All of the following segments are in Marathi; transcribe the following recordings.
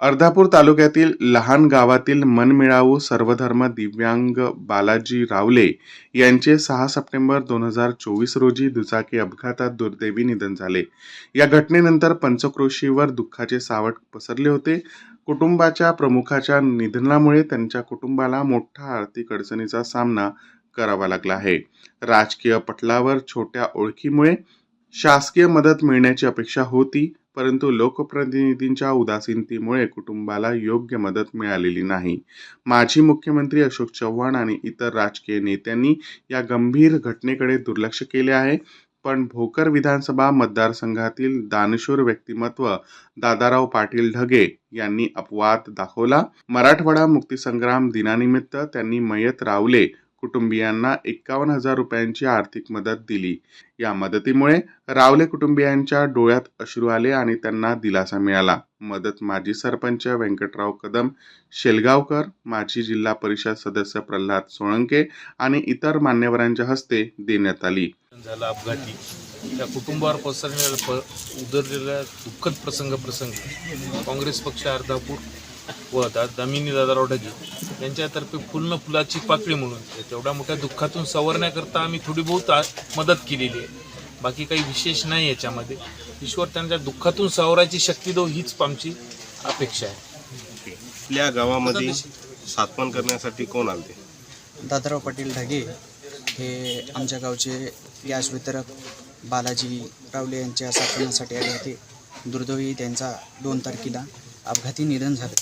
अर्धापूर तालुक्यातील लहान गावातील मनमिळावू सर्वधर्म दिव्यांग बालाजी रावले यांचे सहा सप्टेंबर दोन हजार चोवीस रोजी दुचाकी अपघातात दुर्दैवी निधन झाले. या घटनेनंतर पंचक्रोशीवर दुःखाचे सावट पसरले होते. कुटुंबाच्या प्रमुखाच्या निधनामुळे त्यांच्या कुटुंबाला मोठा आर्थिक अडचणीचा सामना करावा लागला आहे. राजकीय पटलावर छोट्या ओळखीमुळे शासकीय मदत मिळण्याची अपेक्षा होती. परंतु लोकप्रतिनिधींच्या उदासीनतेमुळे कुटुंबाला योग्य मदत मिळालेली नाही. माजी मुख्यमंत्री अशोक चव्हाण आणि इतर राजकीय नेत्यांनी या गंभीर घटनेकडे दुर्लक्ष केले आहे. पण भोकर विधानसभा मतदारसंघातील दानशूर व्यक्तिमत्व दादाराव पाटील ढगे यांनी अपवाद दाखवला. मराठवाडा मुक्तीसंग्राम दिनानिमित्त त्यांनी मयत रावले कुटुंबियांना एकावन्न हजार रुपयांची आर्थिक मदत दिली. या मदतीमुळे रावले कुटुंबियांच्या डोळ्यात अश्रू आले आणि त्यांना दिलासा मिळाला. मदत माजी सरपंच व्यंकटराव कदम शेलगावकर माजी जिल्हा परिषद सदस्य प्रल्हाद सोळंके आणि इतर मान्यवरांच्या हस्ते देण्यात आली. झाला अपघाती. त्या कुटुंबावर पसरलेला प उदरलेला दुःखद प्रसंग प्रसंग काँग्रेस पक्ष अर्धापूर व दा दामिनी दादाराव ढगे यांच्यातर्फे फुल न फुलाची पाकळी म्हणून. तेवढ्या मोठ्या दुःखातून सवरण्याकरता आम्ही थोडी बहुत मदत केलेली आहे. बाकी काही विशेष नाही याच्यामध्ये. ईश्वर त्यांच्या दुःखातून सावरायची शक्ती दो हीच आमची अपेक्षा आहे. आपल्या गावामध्ये सातपण करण्यासाठी कोण आलते? दादाराव पाटील ढगे हे आमच्या गावचे गॅस वितरक बालाजी रावले यांच्या साठवण्यासाठी आले होते. दुर्दैवी त्यांचा दोन तारखेला अपघाती निधन झालं.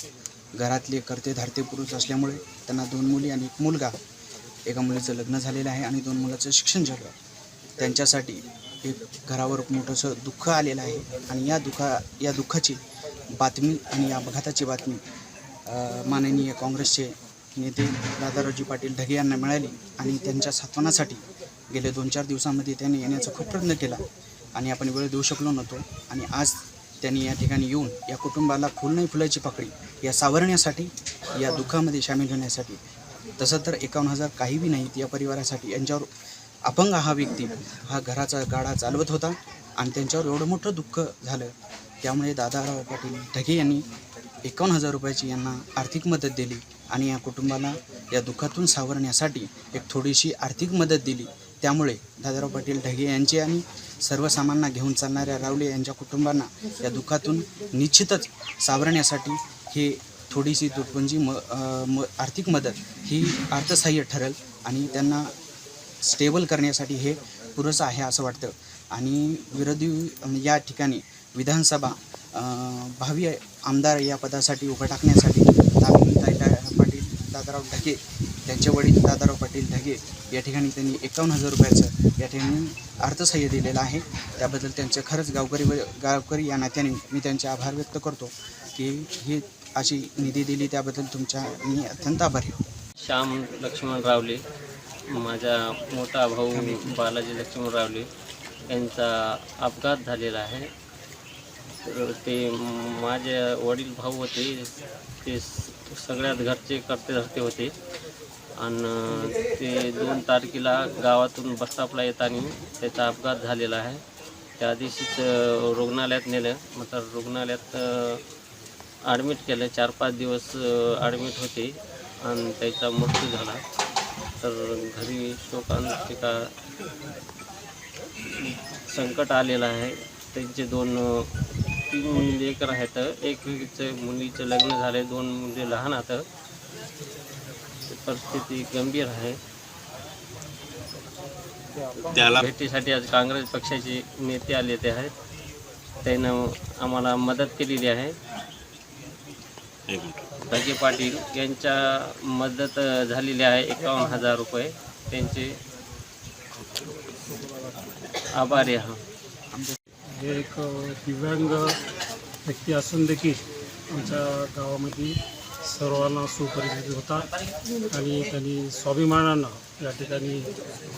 घरातले करते धारते पुरुष असल्यामुळे त्यांना दोन मुली आणि एक मुलगा. एका मुलीचं लग्न झालेलं आहे आणि दोन मुलाचं शिक्षण झालं. आहे त्यांच्यासाठी एक घरावर मोठंसं दुःख आलेलं आहे आणि या दुःखा या दुःखाची बातमी आणि या अपघाताची बातमी माननीय काँग्रेसचे नेते दादारावजी पाटील ढगे यांना मिळाली आणि त्यांच्या सात्वनासाठी गेले दोन चार दिवसांमध्ये त्यांनी येण्याचा खूप प्रयत्न केला. आणि आपण वेळ देऊ शकलो नव्हतो आणि आज त्यांनी या ठिकाणी येऊन या कुटुंबाला फुल नाही फुलाची पाकळी या सावरण्यासाठी या दुःखामध्ये सामील होण्यासाठी तसं तर एकावन्न हजार काही बी नाहीत या परिवारासाठी यांच्यावर अपंग हा व्यक्ती हा घराचा गाडा चालवत होता आणि त्यांच्यावर एवढं मोठं दुःख झालं. त्यामुळे दादाराव पाटील ढगे यांनी एकावन्न हजार रुपयाची यांना आर्थिक मदत दिली आणि या कुटुंबाला या दुःखातून सावरण्यासाठी एक थोडीशी आर्थिक मदत दिली. त्यामुळे दादाराव पाटील ढगे यांचे आणि सर्वसामान्यांना घेऊन चालणाऱ्या रावले यांच्या कुटुंबांना या दुःखातून निश्चितच सावरण्यासाठी हे थोडीशी तुटपुंजी म म आर्थिक मदत ही अर्थसहाय्य ठरेल आणि त्यांना स्टेबल करण्यासाठी हे पुरेसं आहे असं वाटतं. आणि विरोधी म्हणजे या ठिकाणी विधानसभा भावी आमदार या पदासाठी उभं टाकण्यासाठी दादा पाटील दादाराव ढके त्यांचे वडील दादाराव पाटील ढगे या ठिकाणी त्यांनी एकावन्न हजार रुपयाचं या ठिकाणी अर्थसहाय्य दिलेलं आहे. त्याबद्दल त्यांचे खरंच गावकरी व गावकरी या नात्याने मी त्यांचे आभार व्यक्त करतो की ही अशी निधी दिली. त्याबद्दल तुमच्या मी अत्यंत आभारी श्याम लक्ष्मण रावले माझा मोठा भाऊ बालाजी लक्ष्मण रावले यांचा अपघात झालेला आहे. तर ते माझे वडील भाऊ होते ते सगळ्यात घरचे करते धरते होते. आणि ते दोन तारखेला गावातून बसस्टॉपला येताना त्याचा अपघात झालेला आहे. त्या दिवशीच रुग्णालयात नेलं. मात्र रुग्णालयात ॲडमिट केलं. चार पाच दिवस ॲडमिट होते आणि त्याचा मृत्यू झाला. तर घरी शोकांतिका संकट आलेलं आहे. त्यांचे दोन तीन तीन लेकर आहेत एक मुलीचं लग्न झाले दोन मुली लहान आहेत. परिस्थिती गंभीर आहे. त्याला भेटीसाठी आज काँग्रेस पक्षाचे नेते आले ते आहेत. त्यानं आम्हाला मदत केलेली आहे. एक मिनिट. ढगे पाटील यांच्या मदत झालेली आहे एकावन्न हजार रुपये. त्यांचे आभारी आहे हे एक दिव्यांग व्यक्ती असून देखील आमच्या गावामध्ये सर्वांना सुपरिचित होता आणि त्यांनी स्वाभिमानानं या ठिकाणी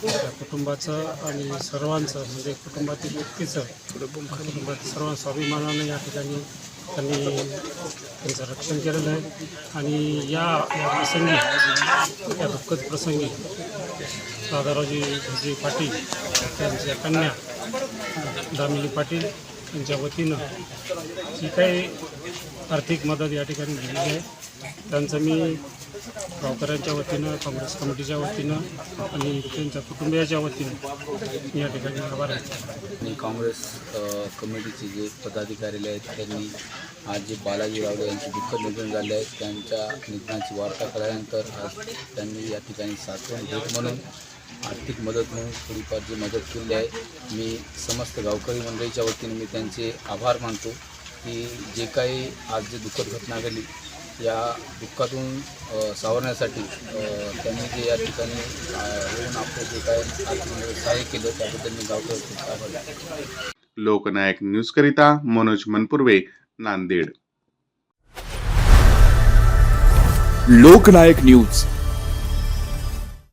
त्या कुटुंबाचं आणि सर्वांचं म्हणजे कुटुंबातील व्यक्तीचं कुटुंबातील सर्व स्वाभिमानानं या ठिकाणी त्यांनी त्यांचं रक्षण केलेलं आहे. आणि या या प्रसंगी या दुःखद प्रसंगी दादारावजी भजी पाटील त्यांच्या कन्या दामिनी पाटील यांच्या वतीनं जी काही आर्थिक मदत या ठिकाणी दिलेली आहे त्यांचं मी गावकऱ्यांच्या वतीनं काँग्रेस कमिटीच्या वतीनं आणि त्यांच्या कुटुंबियाच्या वतीनं या ठिकाणी आभार आहे. आणि काँग्रेस कमिटीचे जे पदाधिकारी आहेत त्यांनी आज जे बालाजी रावले यांचे दुःखद निधन झाले आहेत त्यांच्या निधनाची वार्ता केल्यानंतर आज त्यांनी या ठिकाणी साठवण घेत म्हणून आर्थिक मदत म्हणून थोडीफार जी मदत केली आहे मी समस्त गावकरी मंडळीच्या वतीने मी त्यांचे आभार मानतो. की जे काही आज जे दुःखद घटना घडली या दुःखातून सावरण्यासाठी त्यांनी जे या ठिकाणी येऊन आपलं जे काय सहाय्य केलं त्याबद्दल मी गावकरी आभार. लोकनायक न्यूजकरिता मनोज मनपुर्वे नांदेड. लोकनायक न्यूज.